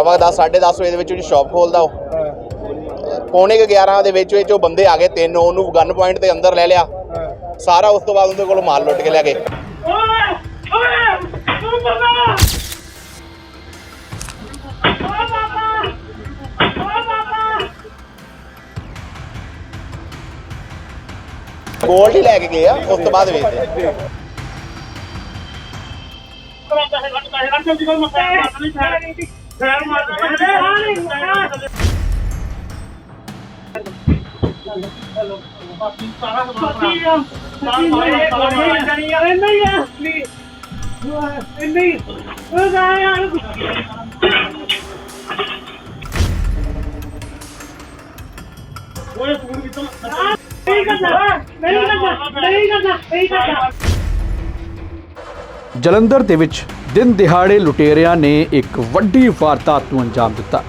ਸਵਾ 10 10:30 ਵਜੇ ਦੇ ਵਿੱਚ ਉਹਦੀ ਸ਼ਾਪ ਖੋਲਦਾ ਉਹ। ਪੌਣੇ 11 ਦੇ ਵਿੱਚ ਵਿੱਚ ਉਹ ਬੰਦੇ ਆ ਗਏ ਤਿੰਨ, ਉਹਨੂੰ ਗਨ ਪੁਆਇੰਟ ਤੇ ਅੰਦਰ ਲੈ ਲਿਆ। ਸਾਰਾ ਉਸ ਤੋਂ ਬਾਅਦ ਉਹਦੇ ਕੋਲੋਂ ਮਾਲ ਲੁੱਟ ਕੇ ਲੈ ਗਏ। ਗੋਲਡ ਹੀ ਲੈ ਕੇ ਗਏ ਆ, ਉਸ ਤੋਂ ਬਾਅਦ ਵੇਚਦੇ ਆ ਫੈਰ ਮਾਰ ਨਹੀਂ ਕਰਦਾ। ਨਹੀਂ। ਕਰਦਾ ਨਹੀਂ ਕਰਦਾ ਨਹੀਂ ਕਰਦਾ ਜਲੰਧਰ ਦੇ ਵਿੱਚ ਦਿਨ ਦਿਹਾੜੇ ਲੁਟੇਰਿਆਂ ਨੇ ਇੱਕ ਵੱਡੀ ਵਾਰਦਾਤ ਨੂੰ ਅੰਜਾਮ ਦਿੱਤਾ।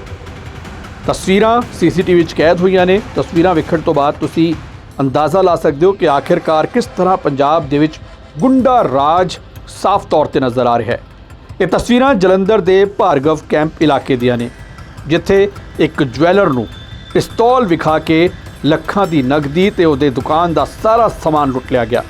ਤਸਵੀਰਾਂ ਸੀਸੀਟੀਵੀ ਵਿੱਚ ਕੈਦ ਹੋਈਆਂ ਨੇ। ਤਸਵੀਰਾਂ ਵੇਖਣ ਤੋਂ ਬਾਅਦ ਤੁਸੀਂ ਅੰਦਾਜ਼ਾ ਲਾ ਸਕਦੇ ਹੋ ਕਿ ਆਖਿਰਕਾਰ ਕਿਸ ਤਰ੍ਹਾਂ ਪੰਜਾਬ ਦੇ ਵਿੱਚ ਗੁੰਡਾ ਰਾਜ ਸਾਫ਼ ਤੌਰ ਤੇ ਨਜ਼ਰ ਆ ਰਿਹਾ ਹੈ। ਇਹ ਤਸਵੀਰਾਂ ਜਲੰਧਰ ਦੇ ਭਾਰਗਵ ਕੈਂਪ ਇਲਾਕੇ ਦੀਆਂ ਨੇ, ਜਿੱਥੇ ਇੱਕ ਜਵੈਲਰ ਨੂੰ ਪਿਸਤੌਲ ਵਿਖਾ ਕੇ ਲੱਖਾਂ ਦੀ ਨਗਦੀ ਤੇ ਉਹਦੇ ਦੁਕਾਨ ਦਾ ਸਾਰਾ ਸਮਾਨ ਲੁੱਟ ਲਿਆ ਗਿਆ।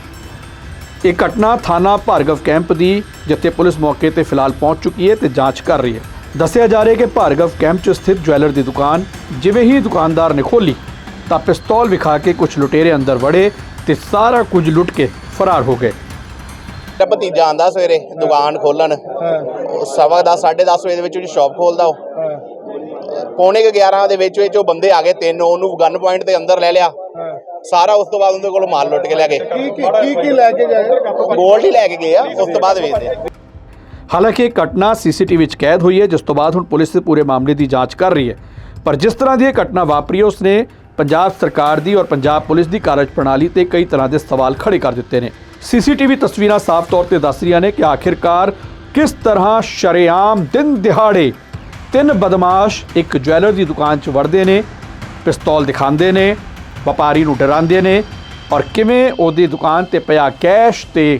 ਇਹ ਘਟਨਾ ਥਾਣਾ ਭਾਰਗਵ ਕੈਂਪ ਦੀ ਜਿੱਥੇ ਪੁਲਿਸ ਮੌਕੇ ਤੇ ਫਿਲਹਾਲ ਪਹੁੰਚ ਚੁੱਕੀ ਹੈ ਤੇ ਜਾਂਚ ਕਰ ਰਹੀ ਹੈ। ਦੱਸਿਆ ਜਾ ਰਿਹਾ ਹੈ ਕਿ ਭਾਰਗਵ ਕੈਂਪ 'ਚ ਸਥਿਤ ਜਵੈਲਰ ਦੀ ਦੁਕਾਨ ਜਿਵੇਂ ਹੀ ਦੁਕਾਨਦਾਰ ਨੇ ਖੋਲੀ ਤਾਂ ਪਿਸਤੌਲ ਵਿਖਾ ਕੇ ਕੁਝ ਲੁਟੇਰੇ ਅੰਦਰ ਵੜੇ ਤੇ ਸਾਰਾ ਕੁਝ ਲੁੱਟ ਕੇ ਫਰਾਰ ਹੋ ਗਏ। ਮੇਰਾ ਭਤੀਜਾ ਆਂਦਾ ਸਵੇਰੇ ਦੁਕਾਨ ਖੋਲਣ ਹਾਂ। ਸਵਾ 10 10:30 ਵਜੇ ਦੇ ਵਿੱਚ ਉਹਦੀ ਸ਼ਾਪ ਖੋਲਦਾ ਉਹ। ਪੌਣੇ ਕੁ 11 ਦੇ ਵਿੱਚ ਵਿੱਚ ਉਹ ਬੰਦੇ ਆ ਗਏ ਤਿੰਨ ਉਹਨੂੰ ਗਨ ਪੁਆਇੰਟ ਤੇ ਅੰਦਰ ਲੈ ਲਿਆ। ਸਾਰਾ ਉਸ ਤੋਂ ਬਾਅਦ ਉਹਦੇ ਕੋਲੋਂ ਮਾਲ ਲੁੱਟ ਕੇ ਲੈ ਗਏ। ਕੀ ਕੀ ਕੀ ਕੀ ਲੈ ਕੇ ਗਏ? ਗੋਲਡ ਹੀ ਲੈ ਕੇ ਗਏ ਆ ਉਸ ਤੋਂ ਬਾਅਦ ਵੇਚਦੇ ਹਾਲਾਂਕਿ ਇਹ ਘਟਨਾ ਸੀਸੀਟੀਵੀ ਵਿੱਚ ਕੈਦ ਹੋਈ ਹੈ ਜਿਸ ਤੋਂ ਬਾਅਦ ਹੁਣ ਪੁਲਿਸ ਇਸ ਪੂਰੇ ਮਾਮਲੇ ਦੀ ਜਾਂਚ ਕਰ ਰਹੀ ਹੈ। ਪਰ ਜਿਸ ਤਰ੍ਹਾਂ ਦੀ ਇਹ ਘਟਨਾ ਵਾਪਰੀ ਉਸ ਨੇ ਪੰਜਾਬ ਸਰਕਾਰ ਦੀ ਔਰ ਪੰਜਾਬ ਪੁਲਿਸ ਦੀ ਕਾਰਜ ਪ੍ਰਣਾਲੀ ਤੇ ਕਈ ਤਰ੍ਹਾਂ ਦੇ ਸਵਾਲ ਖੜੇ ਕਰ ਦਿੱਤੇ ਨੇ। ਸੀਸੀਟੀਵੀ ਤਸਵੀਰਾਂ ਸਾਫ਼ ਤੌਰ ਤੇ ਦੱਸ ਰਹੀਆਂ ਨੇ ਕਿ ਆਖਿਰਕਾਰ ਕਿਸ ਤਰ੍ਹਾਂ ਸ਼ਰੇਆਮ ਦਿਨ ਦਿਹਾੜੇ ਤਿੰਨ ਬਦਮਾਸ਼ ਇੱਕ ਜਵੈਲਰ ਦੀ ਦੁਕਾਨ 'ਚ ਵੜਦੇ ਨੇ ਪਿਸਤੌਲ ਦਿਖਾਉਂਦੇ ਨੇ ਵਪਾਰੀ ਨੂੰ ਡਰਾਉਂਦੇ ਨੇ ਔਰ ਕਿਵੇਂ ਉਹਦੀ ਦੁਕਾਨ ਤੇ ਪਿਆ ਕੈਸ਼ ਤੇ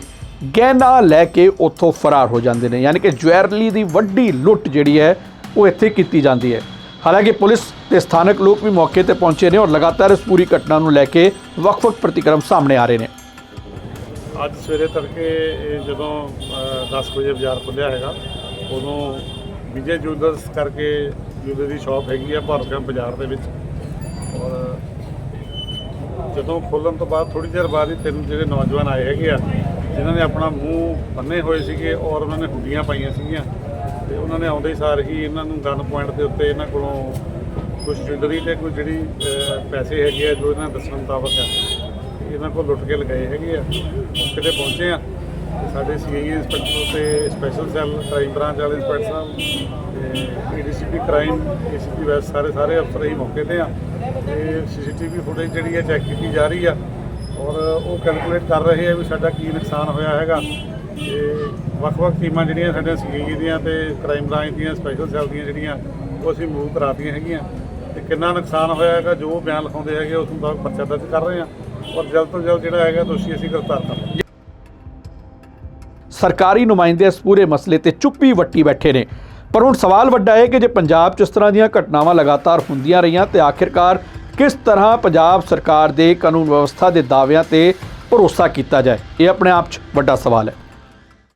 ਗਹਿਣਾ ਲੈ ਕੇ ਉੱਥੋਂ ਫਰਾਰ ਹੋ ਜਾਂਦੇ ਨੇ ਯਾਨੀ ਕਿ ਜਵੈਲਰੀ ਦੀ ਵੱਡੀ ਲੁੱਟ ਜਿਹੜੀ ਹੈ ਉਹ ਇੱਥੇ ਕੀਤੀ ਜਾਂਦੀ ਹੈ। ਹਾਲਾਂਕਿ ਪੁਲਿਸ ਤੇ ਸਥਾਨਕ ਲੋਕ ਵੀ ਮੌਕੇ ਤੇ ਪਹੁੰਚੇ ਨੇ ਔਰ ਲਗਾਤਾਰ ਇਸ ਪੂਰੀ ਘਟਨਾ ਨੂੰ ਲੈ ਕੇ ਵੱਖ-ਵੱਖ ਪ੍ਰਤੀਕਰਮ ਸਾਹਮਣੇ ਆ ਰਹੇ ਨੇ। ਅੱਜ ਸਵੇਰੇ ਤੜਕੇ ਜਦੋਂ ਅ, 10 ਵਜੇ ਬਾਜ਼ਾਰ ਖੁੱਲਿਆ ਹੈਗਾ ਉਦੋਂ ਵਿਜੇ ਜੂਲਰਸ ਕਰਕੇ ਜੂਲਰ ਦੀ ਸ਼ਾਪ ਹੈਗੀ ਆ ਭਾਰਤਗਾਮ ਬਾਜ਼ਾਰ ਦੇ ਵਿੱਚ। ਔਰ ਜਦੋਂ ਖੋਲ੍ਹਣ ਤੋਂ ਬਾਅਦ ਥੋੜੀ ਦੇਰ ਬਾਅਦ ਹੀ ਤਿੰਨ ਜਿਹੜੇ ਨੌਜਵਾਨ ਆਏ ਹੈਗੇ ਆ, ਜਿਨ੍ਹਾਂ ਨੇ ਆਪਣਾ ਮੂੰਹ ਬੰਨੇ ਹੋਏ ਸੀਗੇ ਔਰ ਉਹਨਾਂ ਨੇ ਹੁੰਡੀਆਂ ਪਾਈਆਂ ਸੀਗੀਆਂ ਤੇ ਉਹਨਾਂ ਨੇ ਆਉਂਦੇ ਸਾਰ ਹੀ ਇਹਨਾਂ ਨੂੰ ਗਨ ਪੁਆਇੰਟ ਦੇ ਉੱਤੇ ਇਹਨਾਂ ਕੋਲੋਂ ਕੁਝ ਜੁਐਲਰੀ ਤੇ ਕੋਈ ਜਿਹੜੀ ਪੈਸੇ ਹੈਗੇ ਆ ਜੋ ਇਹਨਾਂ ਦੱਸਣ ਮੁਤਾਬਕ ਹੈ ਇਹਨਾਂ ਕੋਲ ਲੁੱਟ ਕੇ ਲਗਾਏ ਹੈਗੇ ਆ। ਕਿਤੇ ਪਹੁੰਚੇ ਆ। ਸਾਡੇ ਸੀਆਈਏ ਇੰਸਪੈਕਟਰ ਤੇ ਸਪੈਸ਼ਲ ਸੈੱਲ ਕ੍ਰਾਈਮ ਬ੍ਰਾਂਚ ਵਾਲੇ ਇੰਸਪੈਕਟਰ ਸਾਹਿਬ ਤੇ ਏਡੀਸੀਪੀ ਕ੍ਰਾਈਮ ਏਸੀਪੀ ਵੈਸ ਸਾਰੇ ਸਾਰੇ ਅਫਸਰ ਹੀ ਮੌਕੇ ਤੇ ਆ। ਤੇ ਸੀਸੀਟੀਵੀ ਫੁਟੇਜ ਜਿਹੜੀ ਹੈ ਚੈੱਕ ਕੀਤੀ ਜਾ ਰਹੀ ਆ ਔਰ ਉਹ ਕੈਲਕੂਲੇਟ ਕਰ ਰਹੇ ਆ ਵੀ ਸਾਡਾ ਕੀ ਨੁਕਸਾਨ ਹੋਇਆ ਹੈਗਾ। ਤੇ ਵੱਖ-ਵੱਖ ਟੀਮਾਂ ਜਿਹੜੀਆਂ ਸਾਡੇ ਸੀਆਈਏ ਦੀਆਂ ਤੇ ਕ੍ਰਾਈਮ ਬ੍ਰਾਂਚ ਦੀਆਂ ਸਪੈਸ਼ਲ ਸੈੱਲ ਦੀਆਂ ਜਿਹੜੀਆਂ, ਉਹ ਅਸੀਂ ਮੂਵ ਕਰਾਤੀਆਂ ਹੈਗੀਆਂ। ਤੇ ਕਿੰਨਾ ਨੁਕਸਾਨ ਹੋਇਆ ਹੈਗਾ, ਜੋ ਬਿਆਨ ਲਿਖਾਉਂਦੇ ਹੈਗੇ, ਉਸ ਮੁਤਾਬਕ ਪਰਚਾ ਦਰਜ ਕਰ ਰਹੇ ਆ। ਔਰ ਜਲਦ ਤੋਂ ਜਲਦ ਜਿਹੜਾ ਹੈਗਾ ਦੋਸ਼ੀ ਅਸੀਂ ਗ੍ਰਿਫਤਾਰ ਕਰ ਲਵਾਂਗੇ ਸਰਕਾਰੀ ਨੁਮਾਇੰਦੇ ਇਸ ਪੂਰੇ ਮਸਲੇ ਤੇ ਚੁੱਪੀ ਵੱਟੀ ਬੈਠੇ ਨੇ। ਪਰ ਹੁਣ ਸਵਾਲ ਵੱਡਾ ਹੈ ਕਿ ਜੇ ਪੰਜਾਬ 'ਚ ਇਸ ਤਰ੍ਹਾਂ ਦੀਆਂ ਘਟਨਾਵਾਂ ਲਗਾਤਾਰ ਹੁੰਦੀਆਂ ਰਹੀਆਂ ਤੇ ਆਖਿਰਕਾਰ ਕਿਸ ਤਰ੍ਹਾਂ ਪੰਜਾਬ ਸਰਕਾਰ ਦੇ ਕਾਨੂੰਨ ਵਿਵਸਥਾ ਦੇ ਦਾਅਵਿਆਂ ਤੇ ਭਰੋਸਾ ਕੀਤਾ ਜਾਏ? ਇਹ ਆਪਣੇ ਆਪ 'ਚ ਵੱਡਾ ਸਵਾਲ ਹੈ।